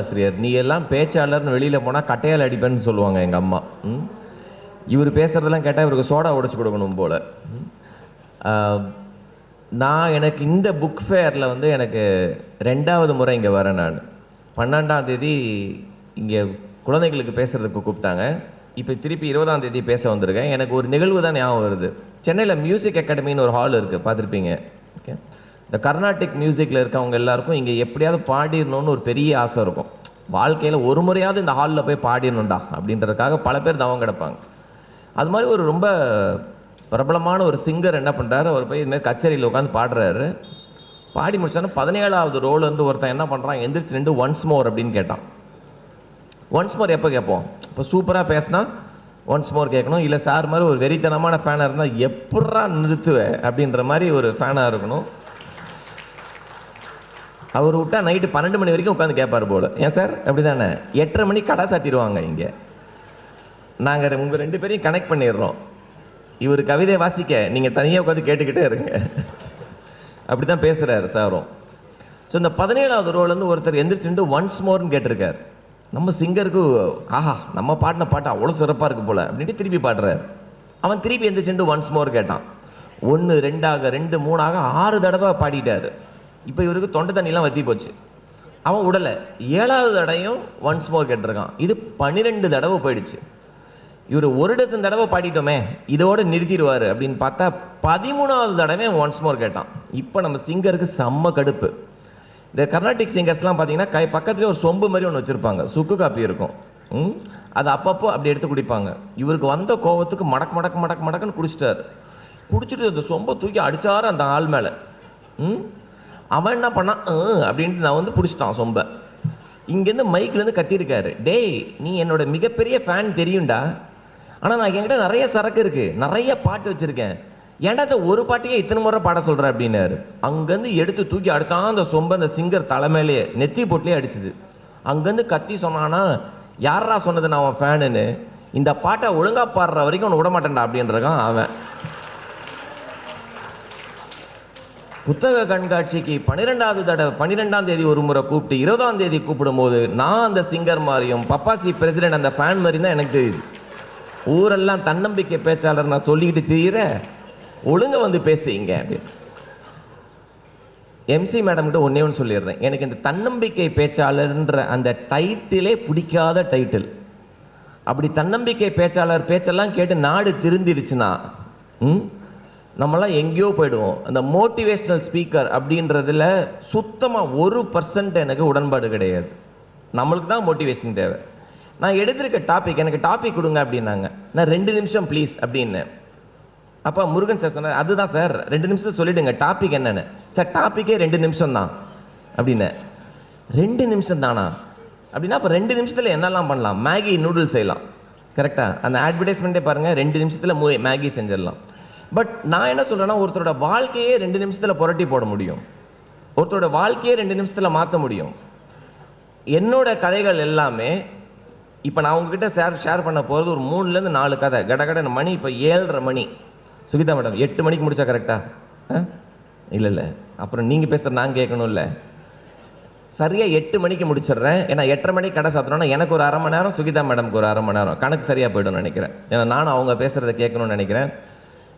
ஆசிரியர். நீ எல்லாம் பேச்சாளர்னு வெளியில் போனால் கட்டையால் அடிப்பேன்னு சொல்லுவாங்க எங்கள் அம்மா. ம்? இவர் பேசுகிறதெல்லாம் கேட்டால் இவருக்கு சோடா உடைச்சி கொடுக்கணும் போல். நான் எனக்கு இந்த புக் ஃபேரில் வந்து எனக்கு ரெண்டாவது முறை இங்கே வரேன் நான். பன்னெண்டாம் தேதி இங்கே குழந்தைகளுக்கு பேசுகிறதுக்கு கூப்பிட்டாங்க. இப்போ திருப்பி இருபதாம் தேதி பேச வந்திருக்கேன். எனக்கு ஒரு நிகழ்வு தான் ஞாபகம் வருது. சென்னையில் மியூசிக் அகாடமின்னு ஒரு ஹால் இருக்குது பார்த்துருப்பீங்க. ஓகே? இந்த கர்நாடிக் மியூசிக்கில் இருக்கவங்க எல்லாருக்கும் இங்கே எப்படியாவது பாடிடணும்னு ஒரு பெரிய ஆசை இருக்கும். வாழ்க்கையில் ஒரு முறையாவது இந்த ஹாலில் போய் பாடிடணும்டா அப்படின்றதுக்காக பல பேர் தவம் கிடப்பாங்க. அது மாதிரி ஒரு ரொம்ப பிரபலமான ஒரு சிங்கர் என்ன பண்ணுறாரு அவர் போய் இதுமாதிரி கச்சேரியில் உட்காந்து பாடுறாரு. பாடி முடிச்சோன்னா பதினேழாவது ரோல் வந்து ஒருத்தன் என்ன பண்ணுறான் எந்திரிச்சு நின்று ஒன்ஸ் மோர் அப்படின்னு கேட்டான். ஒன்ஸ் மோர் எப்போ கேட்போம்? இப்போ சூப்பராக பேசினா ஒன்ஸ் மோர் கேட்கணும். இல்லை சார் மாதிரி ஒரு வெறித்தனமான ஃபேனாக இருந்தால் எப்பட்றா நிறுத்துவேன் அப்படின்ற மாதிரி ஒரு ஃபேனாக இருக்கணும். அவர் விட்டா நைட்டு பன்னெண்டு மணி வரைக்கும் உட்காந்து கேட்பார் போல. ஏன் சார் அப்படி தானே எட்டரை மணி கடை சாட்டிடுவாங்க இங்கே. நாங்கள் உங்கள் ரெண்டு பேரையும் கனெக்ட் பண்ணிடுறோம். இவர் கவிதை வாசிக்க நீங்கள் தனியாக உட்காந்து கேட்டுக்கிட்டே இருங்க. அப்படி தான் பேசுகிறாரு சாரும். ஸோ இந்த பதினேழாவது ரோலேருந்து ஒருத்தர் எந்திரிச்சுட்டு ஒன்ஸ் மோர்னு கேட்டிருக்கார். நம்ம சிங்கருக்கு ஆஹா நம்ம பாடின பாட்டு அவ்வளோ சிறப்பாக இருக்கு போல் அப்படின்ட்டு திருப்பி பாடுறாரு. அவன் திருப்பி எந்திரிச்சுட்டு ஒன்ஸ் மோர் கேட்டான். ஒன்று ரெண்டாக ரெண்டு மூணாக ஆறு தடவை பாடிட்டார். இப்போ இவருக்கு தொண்டை தண்ணிலாம் வத்தி போச்சு. அவன் உடலை ஏழாவது தடையும் ஒன்ஸ் மோர் கேட்டிருக்கான். இது பன்னிரெண்டு தடவை போயிடுச்சு. இவர் ஒரு டசன் தடவை பாடிட்டோமே இதோடு நிறுத்திடுவார் அப்படின்னு பார்த்தா பதிமூணாவது தடவை ஒன்ஸ் மோர் கேட்டான். இப்போ நம்ம சிங்கருக்கு செம்ம கடுப்பு. இந்த கர்நாடிக் சிங்கர்ஸ்லாம் பார்த்தீங்கன்னா கை பக்கத்துலேயே ஒரு சொம்பு மாதிரி ஒன்று வச்சுருப்பாங்க. சுக்கு காப்பி இருக்கும். ம்? அது அப்பப்போ அப்படி எடுத்து குடிப்பாங்க. இவருக்கு வந்த கோவத்துக்கு மடக்கு மடக்கு மடக்கு மடக்குன்னு குடிச்சிட்டாரு. குடிச்சிட்டு அந்த சொம்பை தூக்கி அடித்தார் அந்த ஆள் மேலே. ம்? அவன் என்ன பண்ணான் அப்படின்ட்டு நான் வந்து பிடிச்சிட்டான் சொம்பை. இங்கேருந்து மைக்லேருந்து கத்தியிருக்காரு டேய் நீ என்னோட மிகப்பெரிய ஃபேன் தெரியும்டா. ஆனால் நான் என்கிட்ட நிறைய சரக்கு இருக்குது நிறைய பாட்டு வச்சுருக்கேன். ஏன்டா இந்த ஒரு பாட்டையே இத்தனை முறை பாட சொல்கிற அப்படின்னாரு. அங்கேருந்து எடுத்து தூக்கி அடித்தான் அந்த சொம்பை அந்த சிங்கர் தலைமையிலேயே நெத்தி போட்டிலே அடிச்சுது. அங்கேருந்து கத்தி சொன்னான்னா யாரா சொன்னது நான் அவன் ஃபேனுன்னு இந்த பாட்டை ஒழுங்கா பாடுற வரைக்கும் உன்னை விட மாட்டேன்டா அப்படின்றக்கான் அவன். புத்தக கண்காட்சிக்கு பன்னிரெண்டாவது தடவை பன்னிரெண்டாம் தேதி ஒரு முறை கூப்பிட்டு இருபதாம் தேதி கூப்பிடும்போது நான் அந்த சிங்கர் மாதிரியும் பப்பாசி பிரசிடென்ட் அந்த ஃபேன் மாதிரி தான் எனக்கு தெரியுது. ஊரெல்லாம் தன்னம்பிக்கை பேச்சாளர் நான் சொல்லிக்கிட்டு திரியிற ஒழுங்க வந்து பேசுங்க அப்படின்னு. எம்சி மேடம் கிட்ட ஒன்று சொல்லிடுறேன். எனக்கு இந்த தன்னம்பிக்கை பேச்சாளர்ன்ற அந்த டைட்டிலே பிடிக்காத டைட்டில் அப்படி தன்னம்பிக்கை பேச்சாளர் பேச்செல்லாம் கேட்டு நாடு திருந்திருச்சுன்னா ம்? நம்மலாம் எங்கேயோ போயிடுவோம். அந்த மோட்டிவேஷ்னல் ஸ்பீக்கர் அப்படின்றதுல சுத்தமாக ஒரு பர்சன்ட் எனக்கு உடன்பாடு கிடையாது. நம்மளுக்கு தான் மோட்டிவேஷன் தேவை. நான் எடுத்திருக்க டாபிக் எனக்கு டாபிக் கொடுங்க அப்படின்னாங்க. நான் ரெண்டு நிமிஷம் ப்ளீஸ் அப்படின்னேன் அப்போ முருகன் சார் சொன்னார் அதுதான் சார் ரெண்டு நிமிஷத்தை சொல்லிடுங்க டாபிக் என்னென்னு. சார் டாப்பிக்கே ரெண்டு நிமிஷம் தான். அப்படின்னு. ரெண்டு நிமிஷம் தானா? அப்படின்னா அப்போ ரெண்டு நிமிஷத்தில் என்னெல்லாம் பண்ணலாம்? மேகி நூடுல்ஸ் செய்யலாம். கரெக்டாக அந்த அட்வர்டைஸ்மெண்ட்டே பாருங்கள் ரெண்டு நிமிஷத்தில் மூ மேகி செஞ்சிடலாம். பட் நான் என்ன சொல்கிறேன்னா ஒருத்தரோட வாழ்க்கையே ரெண்டு நிமிஷத்தில் புரட்டி போட முடியும். ஒருத்தரோட வாழ்க்கையே ரெண்டு நிமிஷத்தில் மாற்ற முடியும். என்னோட கதைகள் எல்லாமே இப்போ நான் உங்ககிட்ட ஷேர் ஷேர் பண்ண போகிறது ஒரு மூணுலேருந்து நாலு கதை. கடகட மணி இப்போ ஏழரை மணி. சுகிதா மேடம் எட்டு மணிக்கு முடிச்சா கரெக்டாக இல்லை இல்லை. அப்புறம் நீங்கள் பேசுகிற நான் கேட்கணும்ல சரியாக எட்டு மணிக்கு முடிச்சிடுறேன். ஏன்னா எட்டரை மணிக்கு கடை சாத்தணும்னா எனக்கு ஒரு அரை மணி நேரம் சுகிதா மேடம்க்கு ஒரு அரை மணி நேரம். கணக்கு சரியாக போய்டும் நினைக்கிறேன். ஏன்னா நானும் அவங்க பேசுகிறத கேட்கணும்னு நினைக்கிறேன்.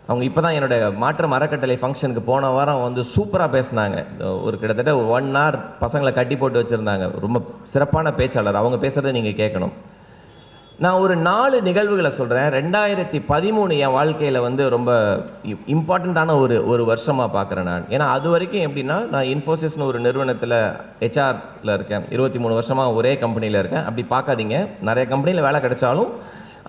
அவங்க இப்போ தான் என்னோடய மாற்றம் அறக்கட்டளை ஃபங்க்ஷனுக்கு போன வாரம் வந்து சூப்பராக பேசினாங்க. ஒரு கிட்டத்தட்ட ஒரு ஒன் ஹவர் பசங்களை கட்டி போட்டு வச்சுருந்தாங்க. ரொம்ப சிறப்பான பேச்சாளர். அவங்க பேசுகிறத நீங்கள் கேட்கணும். நான் ஒரு நாலு நிகழ்வுகளை சொல்கிறேன் ரெண்டாயிரத்தி பதிமூணு என் வாழ்க்கையில் வந்து ரொம்ப இம்பார்ட்டண்ட்டான ஒரு ஒரு வருஷமாக பார்க்குறேன் நான். ஏன்னா அது வரைக்கும் எப்படின்னா நான் இன்ஃபோசிஸ்னு ஒரு நிறுவனத்தில் ஹெச்ஆரில் இருக்கேன். இருபத்தி மூணு வருஷமாக ஒரே கம்பெனியில் இருக்கேன். அப்படி பார்க்காதீங்க. நிறைய கம்பெனியில் வேலை கிடைச்சாலும்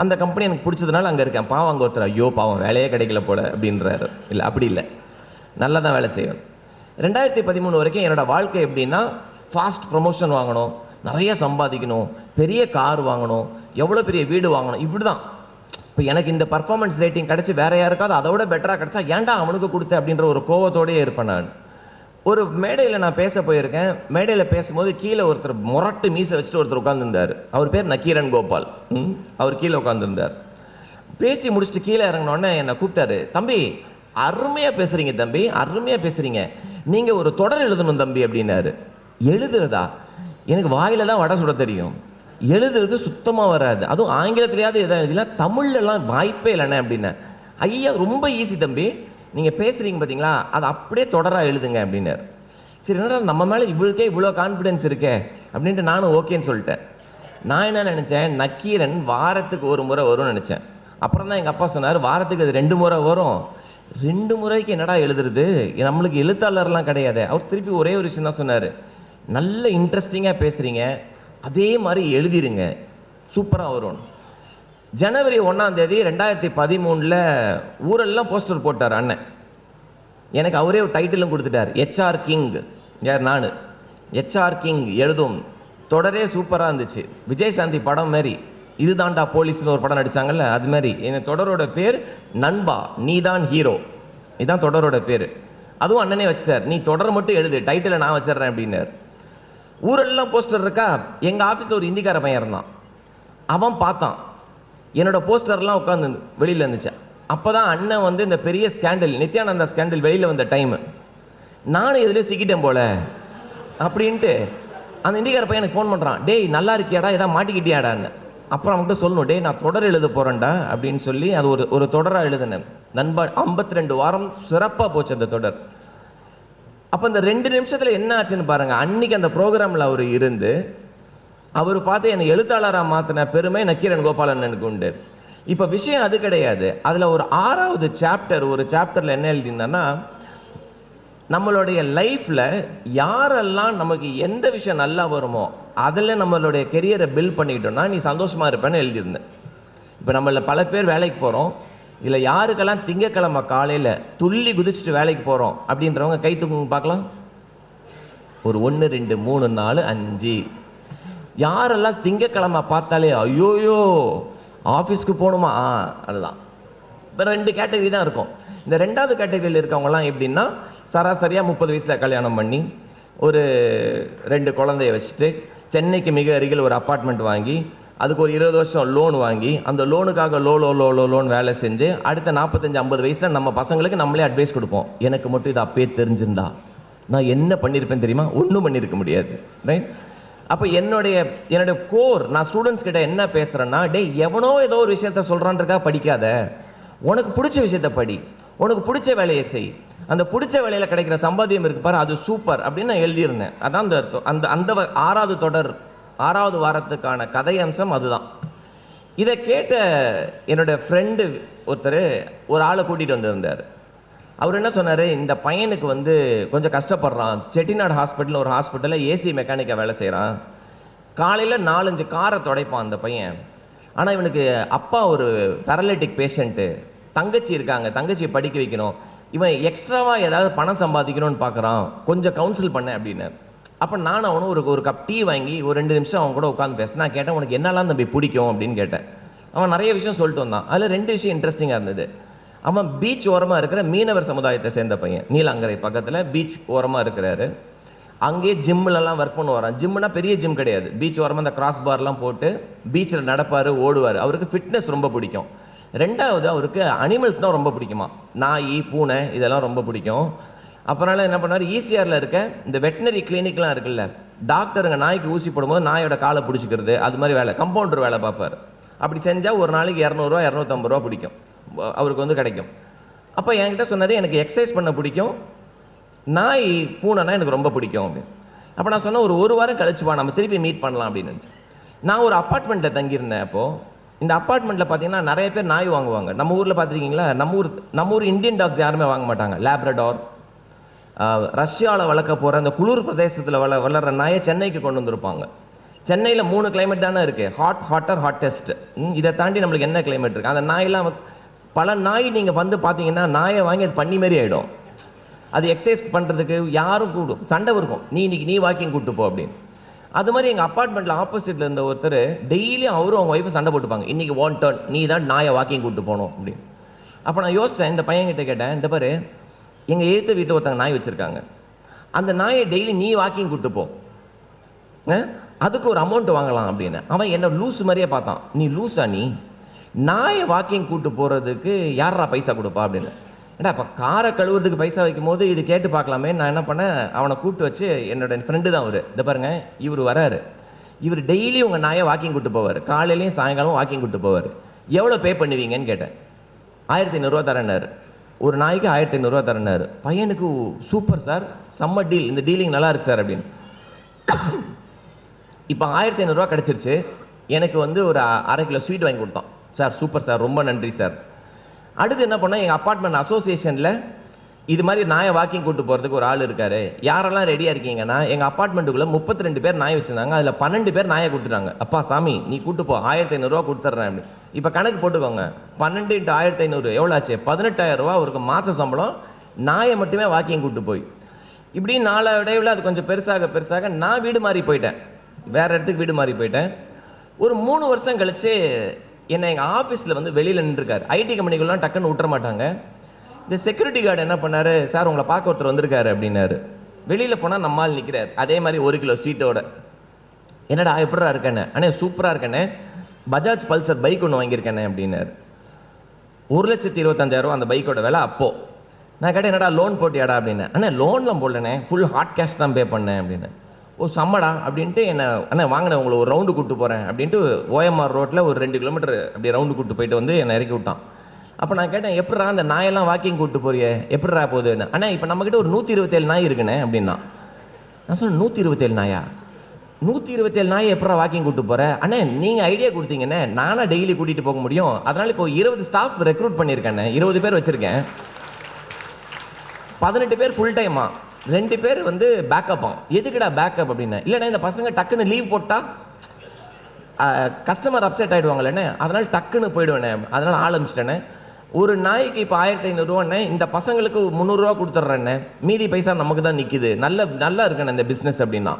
அந்த கம்பெனி எனக்கு பிடிச்சதுனால அங்கே இருக்கேன். பாவம் அங்கே ஒருத்தர் ஐயோ பாவம் வேலையே கிடைக்கல போல அப்படின்றாரு. இல்லை அப்படி இல்லை. நல்லா தான் வேலை செய்வேன். ரெண்டாயிரத்தி பதிமூணு வரைக்கும் என்னோடய வாழ்க்கை எப்படின்னா ஃபாஸ்ட் ப்ரொமோஷன் வாங்கணும் நிறைய சம்பாதிக்கணும் பெரிய கார் வாங்கணும் எவ்வளோ பெரிய வீடு வாங்கணும் இப்படி தான் இப்போ எனக்கு இந்த பர்ஃபார்மன்ஸ் ரேட்டிங் கிடச்சி வேற யாருக்காவது அதை விட பெட்டராக கிடச்சா ஏன்டா அவனுக்கு கொடுத்த அப்படின்ற ஒரு கோவத்தோடயே இருப்பேன் நான். ஒரு மேடையில் நான் பேச போயிருக்கேன். மேடையில் பேசும்போது கீழே ஒருத்தர் முரட்டு மீசை வச்சுட்டு ஒருத்தர் உட்காந்துருந்தார் அவர் பேர் நக்கீரன் கோபால். ம், அவர் கீழே உட்காந்துருந்தார் பேசி முடிச்சுட்டு கீழே இறங்கினோடனே என்னை கூப்பிட்டாரு தம்பி அருமையாக பேசுகிறீங்க தம்பி அருமையாக பேசுகிறீங்க நீங்கள் ஒரு தொடர் எழுதணும் தம்பி அப்படின்னாரு. எழுதுறதா? எனக்கு வாயில தான் வடை சுட தெரியும். எழுதுறது சுத்தமாக வராது. அதுவும் ஆங்கிலத்திலேயாவது எதாவது எழுதினா தமிழ்லலாம் வாய்ப்பே இல்லைண்ணே அப்படின்னேன். ஐயா ரொம்ப ஈஸி தம்பி. நீங்கள் பேசுகிறீங்க பார்த்தீங்களா அதை அப்படியே தொடராக எழுதுங்க அப்படின்னார். சரி என்னடா நம்ம மேலே இவ்வளோக்கே இவ்வளோ கான்ஃபிடென்ஸ் இருக்கே? அப்படின்ட்டு நானும் ஓகேன்னு சொல்லிட்டேன். நான் என்ன நினச்சேன்? நக்கீரன் வாரத்துக்கு ஒரு முறை வரும்னு நினச்சேன். அப்புறம் தான் எங்கள் அப்பா சொன்னார் வாரத்துக்கு அது ரெண்டு முறை வரும். ரெண்டு முறைக்கு என்னடா எழுதுறது? நம்மளுக்கு எழுத்தாளர்லாம் கிடையாது. அவர் திருப்பி ஒரே ஒரு விஷயம் தான் சொன்னார். நல்ல இன்ட்ரெஸ்டிங்காக பேசுகிறீங்க அதே மாதிரி எழுதிருங்க. சூப்பராக வரும். ஜனவரி ஒன்றாம் தேதி ரெண்டாயிரத்தி பதிமூணில் ஊரெல்லாம் போஸ்டர் போட்டார் அண்ணன். எனக்கு அவரே ஒரு டைட்டிலும் கொடுத்துட்டார். ஹெச்ஆர் கிங் யார்? நான். ஹெச்ஆர் கிங் எழுதும். தொடரே சூப்பராக இருந்துச்சு. விஜயசாந்தி படம் மாதிரி இதுதான்டா போலீஸ்னு ஒரு படம் நடித்தாங்கல்ல அது மாதிரி என் தொடரோட பேர் நண்பா. நீதான் ஹீரோ இதுதான் தொடரோட பேர். அதுவும் அண்ணனே வச்சிட்டார். நீ தொடர் மட்டும் எழுது. டைட்டிலை நான் வச்சிடுறேன் அப்படின்னார். ஊரெல்லாம் போஸ்டர் இருக்கா? எங்கள் ஆஃபீஸில் ஒரு இந்திக்கார பையன் இருந்தான். அவன் பார்த்தான். என்னோட போஸ்டர்லாம் உட்காந்து வெளியில் இருந்துச்சு. அப்போ தான் அண்ணன் வந்து இந்த பெரிய ஸ்கேண்டல் நித்யானந்தா ஸ்கேண்டல் வெளியில் வந்த டைமு நானும் எதுலேயும் சிக்கிட்டேன் போல. அப்படின்ட்டு அந்த இந்திக்கார பையன் எனக்கு ஃபோன் பண்ணுறான் டேய் நல்லா இருக்கியாடா? எதாவது மாட்டிக்கிட்டியாடான்னு அப்புறம் அவன்கிட்ட சொல்லணும் டேய் நான் தொடர் எழுத போகிறேன்டா அப்படின்னு சொல்லி அது ஒரு ஒரு தொடராக எழுதினேன். நண்பா ஐம்பத்தி ரெண்டு வாரம் சிறப்பாக போச்சு அந்த தொடர். அப்போ இந்த ரெண்டு நிமிஷத்தில் என்ன ஆச்சுன்னு பாருங்கள் அன்றைக்கி அந்த ப்ரோக்ராமில் அவர் இருந்து அவர் பார்த்து என்னை எழுத்தாளராக மாற்றின பெருமை நக்கீரன் கோபாலண்ணனுக்கு உண்டு. இப்போ விஷயம் அது கிடையாது. அதில் ஒரு ஆறாவது சாப்டர் ஒரு சாப்டரில் என்ன எழுதியிருந்தேன்னா நம்மளுடைய லைஃப்பில் யாரெல்லாம் நமக்கு எந்த விஷயம் நல்லா வருமோ அதில் நம்மளுடைய கெரியரை பில்ட் பண்ணிக்கிட்டோம்னா நீ சந்தோஷமாக இருப்பேன்னு எழுதியிருந்தேன். இப்போ நம்மள பல பேர் வேலைக்கு போகிறோம் இதில் யாருக்கெல்லாம் திங்கக்கிழமை காலையில் துள்ளி குதிச்சுட்டு வேலைக்கு போகிறோம் அப்படின்றவங்க கை தூக்குங்க பார்க்கலாம். ஒரு ஒன்று ரெண்டு மூணு நாலு அஞ்சு. யாரெல்லாம் திங்கக்கிழமை பார்த்தாலே ஐயோயோ ஆஃபீஸ்க்கு போகணுமா? ஆ அதுதான். இப்போ ரெண்டு கேட்டகரி தான் இருக்கும். இந்த ரெண்டாவது கேட்டகரியில் இருக்கவங்கலாம் எப்படின்னா சராசரியாக முப்பது வயசில் கல்யாணம் பண்ணி ஒரு ரெண்டு குழந்தைய வச்சுட்டு சென்னைக்கு மிக அருகில் ஒரு அப்பார்ட்மெண்ட் வாங்கி அதுக்கு ஒரு இருபது வருஷம் லோன் வாங்கி அந்த லோனுக்காக lo lo lo lo loan வேலை செஞ்சு அடுத்த நாற்பத்தஞ்சு ஐம்பது வயசில் நம்ம பசங்களுக்கு நம்மளே அட்வைஸ் கொடுப்போம். எனக்கு மட்டும் இது அப்பயே தெரிஞ்சிருந்தா. நான் என்ன பண்ணியிருப்பேன் தெரியுமா? ஒன்றும் பண்ணியிருக்க முடியாது. ரைட் அப்போ என்னுடைய என்னுடைய கோர் நான் ஸ்டூடெண்ட்ஸ் கிட்ட என்ன பேசுகிறேன்னா டேய் எவனோ ஏதோ ஒரு விஷயத்த சொல்கிறான்றக்கா படிக்காத. உனக்கு பிடிச்ச விஷயத்த படி. உனக்கு பிடிச்ச வேலையை செய். அந்த பிடிச்ச வேலையில் கிடைக்கிற சம்பாத்தியம் இருக்கு பாரு அது சூப்பர் அப்படின்னு நான் எழுதியிருந்தேன். அதான் அந்த அந்த அந்த வ- ஆறாவது தொடர் ஆறாவது வாரத்துக்கான கதை அம்சம் அதுதான். இதை கேட்ட என்னோட ஃப்ரெண்டு ஒருத்தர் ஒரு ஆளை கூட்டிகிட்டு வந்திருந்தார். அவர் என்ன சொன்னார்? இந்த பையனுக்கு வந்து கொஞ்சம் கஷ்டப்படுறான். செட்டிநாடு ஹாஸ்பிட்டல் ஒரு ஹாஸ்பிட்டலில் ஏசி மெக்கானிக்காக வேலை செய்கிறான் காலையில் நாலஞ்சு காரை துடைப்பான் அந்த பையன். ஆனால் இவனுக்கு அப்பா ஒரு பேரலைட்டிக் பேஷண்ட்டு தங்கச்சி இருக்காங்க. தங்கச்சியை படிக்க வைக்கணும். இவன் எக்ஸ்ட்ராவாக ஏதாவது பணம் சம்பாதிக்கணும்னு பார்க்குறான் கொஞ்சம் கவுன்சில் பண்ணேன் அப்படின்னு. அப்போ நான் அவனும் ஒரு ஒரு கப் டீ வாங்கி ஒரு ரெண்டு நிமிஷம் அவன் கூட உட்காந்து பேச நான் கேட்டேன் உனக்கு என்னெல்லாம் தம்பி பிடிக்கும்? அப்படின்னு கேட்டேன். அவன் நிறைய விஷயம் சொல்லிட்டு வந்தான். அதில் ரெண்டு விஷயம் இன்ட்ரெஸ்டிங்காக இருந்தது. அவன் பீச் ஓரமாக இருக்கிற மீனவர் சமுதாயத்தை சேர்ந்த பையன். நீலாங்கரை பக்கத்தில் பீச் ஓரமாக இருக்கிறாரு. அங்கேயே ஜிம்லலாம் ஒர்க் பண்ண வரான் ஜிம்னா பெரிய ஜிம் கிடையாது. பீச் ஓரமாக அந்த கிராஸ் பார்லாம் போட்டு பீச்சில் நடப்பார் ஓடுவார். அவருக்கு ஃபிட்னஸ் ரொம்ப பிடிக்கும். ரெண்டாவது அவருக்கு அனிமல்ஸ்னால் ரொம்ப பிடிக்குமா? நாய் பூனை இதெல்லாம் ரொம்ப பிடிக்கும். அப்புறம் என்ன பண்ணார்? ஈசிஆரில் இருக்க இந்த வெட்டினரி கிளினிக்லாம் இருக்குல்ல டாக்டருங்க நாய்க்கு ஊசி போடும்போது நாயோட காலை பிடிச்சிக்கிறது அது மாதிரி வேலை கம்பவுண்டர் வேலை பார்ப்பார். அப்படி செஞ்சால் ஒரு நாளைக்கு இரநூறுவா இரநூத்தம்பது ரூபா பிடிக்கும். அவருக்கு வந்து கிடைக்கும். அப்போ என்கிட்ட சொன்னது எனக்கு எக்ஸசைஸ் பண்ண பிடிக்கும். நாய் பூனைனா எனக்கு ரொம்ப பிடிக்கும். அப்படின்னு. அப்போ நான் சொன்னேன் ஒரு ஒரு வாரம் கழிச்சுப்பா நம்ம திருப்பி மீட் பண்ணலாம் அப்படின்னு நினச்சேன். நான் ஒரு அப்பார்ட்மெண்ட்டில் தங்கியிருந்தேன் அப்போது இந்த அப்பார்ட்மெண்ட்டில் பார்த்தீங்கன்னா நிறைய பேர் நாய் வாங்குவாங்க. நம்ம ஊரில் பார்த்துருக்கீங்களா நம்ம ஊர் நம்ம ஊர் இந்தியன் டாக்ஸ் யாருமே வாங்க மாட்டாங்க. லேப்ரடார் ரஷ்யாவில் வளர்க்க போகிற அந்த குளிர் பிரதேசத்தில் வள வளர்கிற நாயை சென்னைக்கு கொண்டு வந்திருப்பாங்க. சென்னையில் மூணு கிளைமேட் தானே இருக்குது ஹாட் ஹாட்டர் ஹாட்டஸ்ட் இதை தாண்டி நம்மளுக்கு என்ன கிளைமேட் இருக்குது அந்த நாயெல்லாம் பல நாய் நீங்கள் வந்து பார்த்தீங்கன்னா நாயை வாங்கி அது பண்ணி மாரி ஆகிடும் அது எக்ஸசைஸ் பண்ணுறதுக்கு யாரும் கூடும் சண்டை இருக்கும் நீ இன்னைக்கு நீ வாக்கிங் கூப்பிட்டு போ அப்படின்னு. அது மாதிரி எங்கள் அப்பார்ட்மெண்ட்டில் ஆப்போசிட்டில் இருந்த ஒருத்தர் டெய்லியும் அவரும் அவங்க ஒய்ஃபு சண்டை போட்டுப்பாங்க. இன்றைக்கி ஒன் டர்ன் நீ தான் நாயை வாக்கிங் கூட்டு போகணும். அப்படின்னு. அப்போ நான் யோசித்தேன் இந்த பையன்கிட்ட கேட்டேன். இந்த பாரு எங்கள் எய்த்து வீட்டில் ஒருத்தங்க நாய் வச்சுருக்காங்க. அந்த நாயை டெய்லி நீ வாக்கிங் கூப்பிட்டு போ. அதுக்கு ஒரு அமௌண்ட் வாங்கலாம். அப்படின்னு. அவன் என்ன லூஸ் மாதிரியே பார்த்தான். நீ லூஸா நீ? நாயை வாக்கிங் கூட்டு போகிறதுக்கு யாரா பைசா கொடுப்பா அப்படின்னு. ஏன்னா இப்போ காரை கழுவுறதுக்கு பைசா வைக்கும் போது இது கேட்டு பார்க்கலாமே நான் என்ன பண்ணேன் அவனை கூப்பிட்டு வச்சு என்னோட ஃப்ரெண்டு தான் அவர். இதை பாருங்க இவர் வராரு. இவர் டெய்லி உங்கள் நாயை வாக்கிங் கூட்டு போவார். காலையிலையும் சாயங்காலம் வாக்கிங் கூட்டு போவார். எவ்வளோ பே பண்ணுவீங்கன்னு கேட்டேன். ஆயிரத்தி ஐநூறுரூவா தரேன்னாரு. ஒரு நாய்க்கு ஆயிரத்தி ஐநூறுரூவா தரேன்னாரு. பையனுக்கு சூப்பர் சார் செம்ம டீல் இந்த டீலிங் நல்லா இருக்கு சார் அப்படின்னு. இப்போ ஆயிரத்தி ஐநூறுரூவா கிடச்சிருச்சு. எனக்கு வந்து ஒரு அரை கிலோ ஸ்வீட் வாங்கி கொடுத்தான். Sir super sir. ரொம்ப நன்றி சார். அடுத்து என்ன பண்ணேன் எங்கள் அப்பார்ட்மெண்ட் அசோசியேஷனில் இது மாதிரி நாயை வாக்கிங் கூட்டு போகிறதுக்கு ஒரு ஆள் இருக்காரு. யாரெல்லாம் ரெடியாக இருக்கீங்கன்னா எங்கள் அப்பார்ட்மெண்ட்டுக்குள்ளே முப்பத்தி ரெண்டு பேர் நாய் வச்சுருந்தாங்க. அதில் பன்னெண்டு பேர் நாயை கொடுத்துட்டாங்க. அப்பா சாமி நீ கூட்டு போ. ஆயிரத்தி ஐநூறுரூவா கொடுத்துட்றேன் அப்படி இப்போ கணக்கு போட்டுக்கோங்க. பன்னெண்டு இன்ட்டு ஆயிரத்தி ஐநூறு எவ்வளோ ஆச்சு பதினெட்டாயிரரூவா அவருக்கு மாத சம்பளம். நாயை மட்டுமே வாக்கிங் கூட்டு போய். இப்படி நாளடைவில் அது கொஞ்சம் பெருசாக பெருசாக நான் வீடு மாறி போயிட்டேன். வேறு இடத்துக்கு வீடு மாறி போயிட்டேன். ஒரு மூணு வருஷம் கழித்து என்னை எங்கள் ஆஃபீஸில் வந்து வெளியில் நின்றுருக்காரு. ஐடி கம்பெனிக்குலாம் டக்குன்னு விட்டுற மாட்டாங்க. இந்த செக்யூரிட்டி கார்டு என்ன பண்ணார்? சார் உங்களை பார்க்க ஒருத்தர் வந்திருக்காரு அப்படின்னாரு. வெளியில் போனால் நம்மால் நிற்கிறார் அதே மாதிரி ஒரு கிலோ ஸ்வீட்டோட என்னடா எப்படா இருக்கேண்ணே அண்ணே சூப்பராக இருக்கேண்ணே பஜாஜ் பல்சர் பைக் ஒன்று வாங்கியிருக்கேனே அப்படின்னாரு. ஒரு லட்சத்தி இருபத்தஞ்சாயிரம் அந்த பைக்கோட விலை அப்போது நான் கேட்டேன் என்னடா லோன் போட்டியாடா? அப்படின்னு. அண்ணே லோன்லாம் போடலண்ணே. ஃபுல் ஹாட் கேஷ் தான் பே பண்ணேன் அப்படின்னு ஓ செம்மடா அப்படின்ட்டு என்னை அண்ணா வாங்கினேன் உங்களை ஒரு ரவுண்டு கூப்பிட்டு போகிறேன் அப்படின்ட்டு ஓஎம்ஆர் ரோட்டில் ஒரு ரெண்டு கிலோமீட்டர் அப்படி ரவுண்டு கூப்பிட்டு போயிட்டு வந்து என்னை இறக்கி விட்டான். அப்போ நான் கேட்டேன் எப்படிரா அந்த நாயெல்லாம் வாக்கிங் கூப்பிட்டு போறியே? எப்படிரா போகுதுன்னு அண்ணா இப்போ நம்மக்கிட்ட ஒரு நூற்றி இருபத்தேழு நாய் இருக்குண்ணே அப்படின்னா. நான் சொன்னேன் நூற்றி இருபத்தேழு நாயா? நூற்றி இருபத்தேழு நாய் எப்படா வாக்கிங் கூப்பிட்டு போகிறேன் அண்ணே நீங்கள் ஐடியா கொடுத்தீங்கண்ணே நானாக டெய்லி கூட்டிகிட்டு போக முடியும். அதனால் இப்போ இருபது ஸ்டாஃப் ரெக்ரூட் பண்ணியிருக்கேண்ணே இருபது பேர் வச்சுருக்கேன். பதினெட்டு பேர் ஃபுல் டைமா ரெண்டு பேர் வந்து பேக்கப் ஆகும். எதுக்குடா பேக்கப் அப்படின்னா? இல்லைண்ணே இந்த பசங்க டக்குன்னு லீவ் போட்டால் கஸ்டமர் அப்செட் ஆகிடுவாங்களேண்ணே அதனால் டக்குன்னு போயிடுவேண்ணே. அதனால் ஆரம்பிச்சிட்டேண்ணே ஒரு நாய்க்கு இப்போ ஆயிரத்தி ஐநூறுரூவாண்ணே இந்த பசங்களுக்கு முந்நூறுரூவா கொடுத்துட்றேண்ணே. மீதி பைசா நமக்கு தான் நிற்கிது நல்ல நல்லா இருக்கண்ணே இந்த பிஸ்னஸ் அப்படின்னா.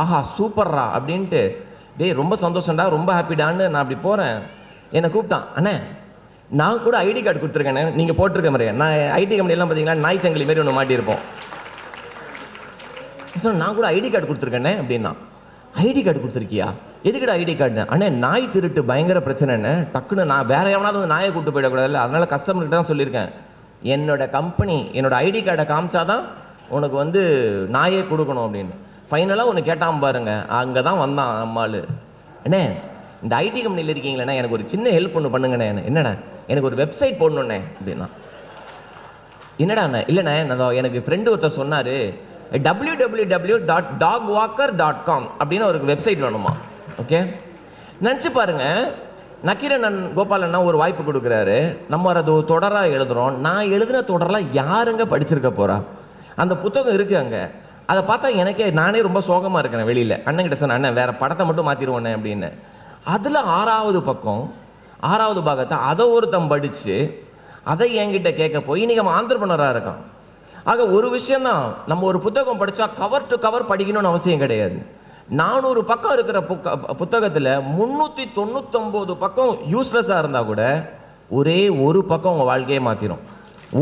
ஆஹா சூப்பர்ரா அப்படின்ட்டு டேய் ரொம்ப சந்தோஷம்டா ரொம்ப ஹாப்பிடான்னு நான் அப்படி போகிறேன் என்னை கூப்பிட்டான் அண்ணே நான் கூட ஐடி கார்டு கொடுத்துருக்கேண்ணே. நீங்கள் போட்டிருக்க மாதிரியே. நான் ஐடி கம்பெனிலாம் பார்த்தீங்கன்னா நாய் சங்கிலி மாரி ஒன்று மாட்டியிருப்போம். சார் நான் கூட ஐடி கார்டு கொடுத்துருக்கேனே அப்படின்னா. ஐடி கார்டு கொடுத்துருக்கியா? எதுக்குடா ஐடி கார்டு அண்ணே நாய் திருட்டு பயங்கர பிரச்சனைன்னு டக்குன்னு நான் வேற எவனாவது வந்து நாயை கூட்டு போயிடக்கூடாதுல்ல அதனால் கஸ்டமர்கிட்ட தான் சொல்லியிருக்கேன். என்னோட கம்பெனி என்னோட ஐடி கார்டை காமிச்சாதான் உனக்கு வந்து நாயே கொடுக்கணும் அப்படின்னு. ஃபைனலாக ஒன்று கேட்டான் பாருங்க. அங்கே தான் வந்தான் அம்மாள் அண்ணே இந்த ஐடி கம்பெனியில் இருக்கீங்களேண்ணே எனக்கு ஒரு சின்ன ஹெல்ப் ஒன்று பண்ணுங்கண்ணே. என்னடா எனக்கு ஒரு வெப்சைட் போடணுண்ணே அப்படின்னா. என்னடா அண்ணா? இல்லைண்ணே நான் எனக்கு ஃப்ரெண்டு ஒருத்தர் சொன்னார். W W W dot dog walker dot com அப்படின்னு அவருக்கு வெப்சைட் வேணுமா? ஓகே நினச்சி பாருங்க. நக்கீரன் கோபாலண்ணா ஒரு வாய்ப்பு கொடுக்குறாரு. நம்ம அது தொடராக எழுதுகிறோம் நான் எழுதின தொடரெலாம் யாருங்க படிச்சிருக்க போகிறா அந்த புத்தகம் இருக்குது அங்கே. அதை பார்த்தா எனக்கே நானே ரொம்ப சோகமாக இருக்கிறேன் வெளியில். அண்ணன்கிட்ட சொன்னேன் அண்ணன் வேற படத்தை மட்டும் மாற்றிடுவோண்ணே அப்படின்னு. அதில் ஆறாவது பக்கம் ஆறாவது பாகத்தை அதை ஒருத்தன் படித்து அதை என்கிட்ட கேட்க போய் இன்னைக்கு அவன் ஆந்திரப்பனராக இருக்கான். ஆக ஒரு விஷயந்தான் நம்ம ஒரு புத்தகம் படித்தா கவர் டு கவர் படிக்கணும்னு அவசியம் கிடையாது. நானூறு பக்கம் இருக்கிற புக்க புத்தகத்தில் முந்நூற்றி தொண்ணூத்தொம்போது பக்கம் யூஸ்லெஸ்ஸாக இருந்தால் கூட ஒரே ஒரு பக்கம் உங்கள் வாழ்க்கையை மாற்றிடும்